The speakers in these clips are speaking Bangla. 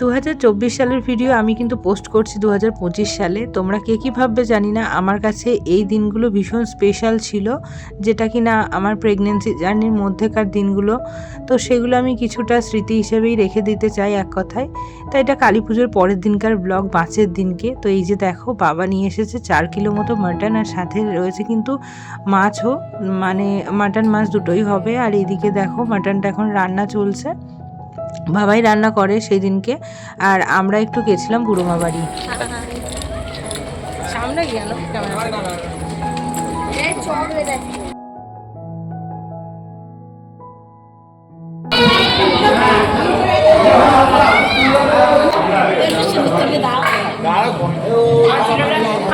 দু হাজার চব্বিশ সালের ভিডিও আমি কিন্তু পোস্ট করছি দু হাজার পঁচিশ সালে। তোমরা কে কী ভাববে জানি না। আমার কাছে এই দিনগুলো ভীষণ স্পেশাল ছিল, যেটা কি না আমার প্রেগনেন্সি জার্নির মধ্যেকার দিনগুলো। তো সেগুলো আমি কিছুটা স্মৃতি হিসেবেই রেখে দিতে চাই এক কথায়। তাই এটা কালী পুজোর পরের দিনকার ব্লগ বাঁচের দিনকে। তো এই যে দেখো, বাবা নিয়ে এসেছে চার কিলো মতো মাটন আর সাথে রয়েছে কিন্তু মাছও। মানে মাটন মাছ দুটোই হবে। আর এইদিকে দেখো মাটনটা এখন রান্না চলছে। বাবাই রান্না করে সেই দিনকে আর আমরা একটু গেছিলাম বুড়োমা বাড়ি। সামনে গেল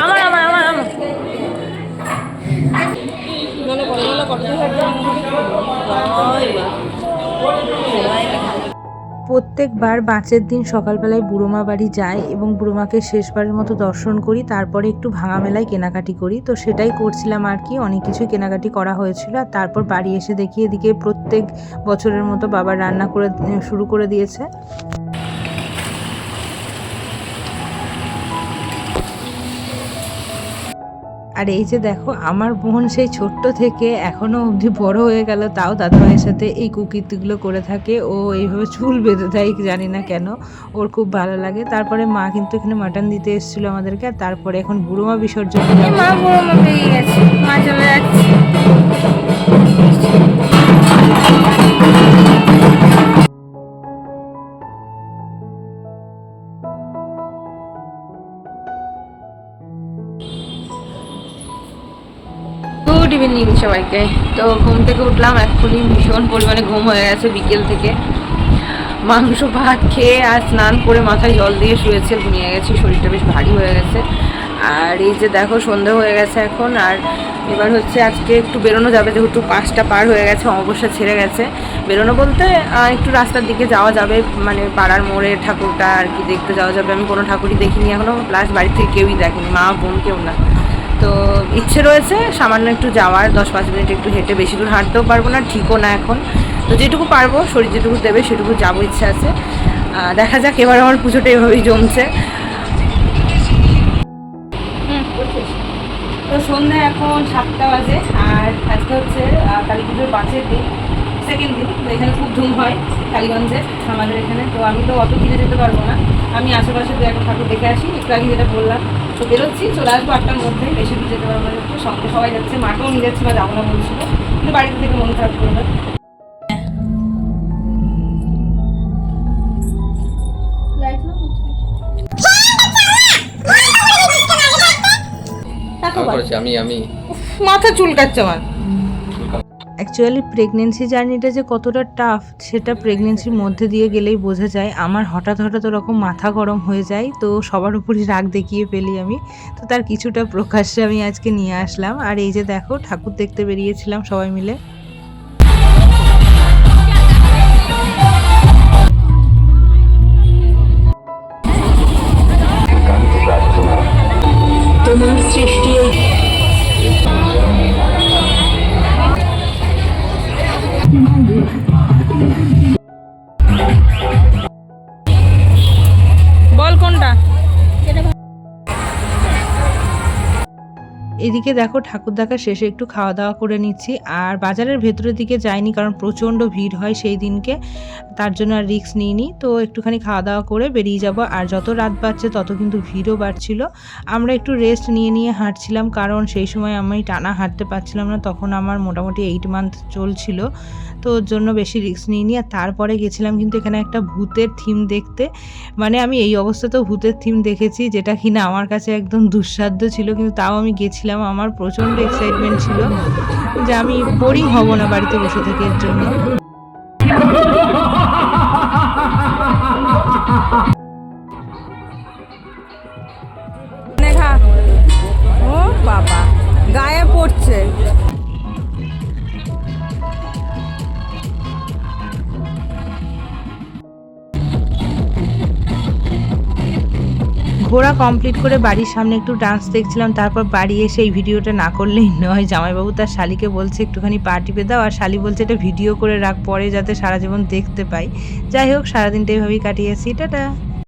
আমার আমার আমার আমার। মনে করো মনে করো প্রত্যেকবার বাঁচের দিন সকালবেলায় বুড়োমা বাড়ি যাই এবং বুড়োমাকে শেষবারের মতো দর্শন করি, তারপরে একটু ভাঙা মেলায় কেনাকাটি করি। তো সেটাই করছিলাম আর কি, অনেক কিছু কেনাকাটি করা হয়েছিল আর তারপর বাড়ি এসে দেখি এদিকে প্রত্যেক বছরের মতো বাবা রান্না করে, শুরু করে দিয়েছে। আর এই যে দেখো আমার বোন সেই ছোট্ট থেকে এখনও অবধি বড় হয়ে গেল তাও দাদাভাইয়ের সাথে এই কুকীর্তিগুলো করে থাকে। ও এইভাবে চুল বেঁধে দেয় জানি না কেন। ওর খুব ভালো লাগে। তারপরে মা কিন্তু এখানে মাটন দিতে এসেছিল আমাদেরকে আর তারপরে এখন বুড়ো মা বিসর্জন মা বড় মা গেছে মা চলে যাচ্ছে। ইভিনিং সবাইকে। তো ঘুম থেকে উঠলাম, এক্ষুনি ভীষণ পরিমাণে ঘুম হয়ে গেছে বিকেল থেকে। মাংস, ভাত খেয়ে আর স্নান করে মাথায় জল দিয়ে শুয়েছে, ঘুমিয়ে গেছি, শরীরটা বেশ ভারী হয়ে গেছে। আর এই যে দেখো, সন্ধে হয়ে গেছে এখন, আর এবার হচ্ছে আজকে একটু বেরোনো যাবে, যেহেতু পাঁচটা পার হয়ে গেছে, অমাবস্যা ছেড়ে গেছে। বেরোনো বলতে একটু রাস্তার দিকে যাওয়া যাবে মানে পাড়ার মোড়ে ঠাকুরটা আর কি দেখতে যাওয়া যাবে। আমি কোনো ঠাকুরই দেখিনি এখনও প্লাস বাড়ি থেকে কেউই দেখেনি, মা, বোন কেউ না। তো ইচ্ছে রয়েছে সামান্য একটু যাওয়ার, দশ পাঁচ মিনিট একটু হেঁটে বেশি দূর হাঁটতেও পারব না, ঠিকও না এখন। তো যেটুকু পারব, শরীর যেটুকু দেবে সেটুকু যাব, ইচ্ছে আছে। দেখা যাক, এবার আমার পুজোটা এভাবেই জমছে। তো সন্ধ্যা এখন সাতটা বাজে, আর আজকে হচ্ছে কালী পুজোর পাঁচের দিন। সেকেন্ড দিন তো এখানে খুব ধুম হয় কালীগঞ্জে আমাদের এখানে। তো আমি তো অত ফিরে যেতে পারব না। আমি আশেপাশে দু একটা ঠাকুর দেখে আসি। একটু আগে যেটা বললাম তো বেরোচ্ছি চলে আসব আটটার মধ্যে। বেশি দূর যেতে পারব না একটু সঙ্গে সবাই যাচ্ছে। মাকেও নিয়ে যাচ্ছে বা যাব না বলছিল। কিন্তু বাড়িতে থেকে মন খারাপ করবে। আমি আমি। মাথা চুলকাচ্ছে আমার। অ্যাকচুয়ালি প্রেগনেন্সি জার্নিটা যে কতটা টাফ সেটা প্রেগনেন্সির মধ্যে দিয়ে গেলেই বোঝা যায়। আমার হঠাৎ হঠাৎ ওরকম মাথা গরম হয়ে যায়, তো সবার উপরই রাগ দেখিয়ে পেলি আমি। তো তার কিছুটা প্রকাশ্যে আমি আজকে নিয়ে আসলাম। আর এই যে দেখো, ঠাকুর দেখতে বেরিয়েছিলাম সবাই মিলে। এদিকে দেখো ঠাকুর দেখা শেষে একটু খাওয়া দাওয়া করে নিচ্ছি। আর বাজারের ভেতরের দিকে যাইনি কারণ প্রচণ্ড ভিড় হয় সেই দিনকে। তার জন্য আর রিস্ক নিইনি। তো একটুখানি খাওয়া দাওয়া করে বেরিয়ে যাব। আর যত রাত বাড়ছে তত কিন্তু ভিড়ও বাড়ছিল। আমরা একটু রেস্ট নিয়ে নিয়ে হাঁটছিলাম কারণ সেই সময় আমি টানা হাঁটতে পারছিলাম না। তখন আমার মোটামুটি এইট মান্থ চলছিল। তো ওর জন্য বেশি রিস্ক নিইনি। আর তারপরে গেছিলাম কিন্তু এখানে একটা ভূতের থিম দেখতে। মানে আমি এই অবস্থাতেও ভূতের থিম দেখেছি যেটা কিনা আমার কাছে একদম দুঃসাধ্য ছিল। কিন্তু তাও আমি গেছিলাম আমার প্রচণ্ড এক্সাইটমেন্ট ছিল যে আমি বোরিং হব না বাড়িতে বসে থেকে এর জন্য। ও বাবা, গায়ে পড়ছে। ঘোরা কমপ্লিট করে বাড়ির সামনে একটু ডান্স দেখছিলাম, তারপর বাড়ি এসে এই ভিডিওটা না করলেই নয়। জামাইবাবু তার শালিকে বলছে, একটুখানি পা টিপে দাও। আর শালি বলছে, এটা ভিডিও করে রাখ, পরে যাতে সারা জীবন দেখতে পাই। যাই হোক, সারাদিনটা এইভাবেই কাটিয়েছি। টাটা।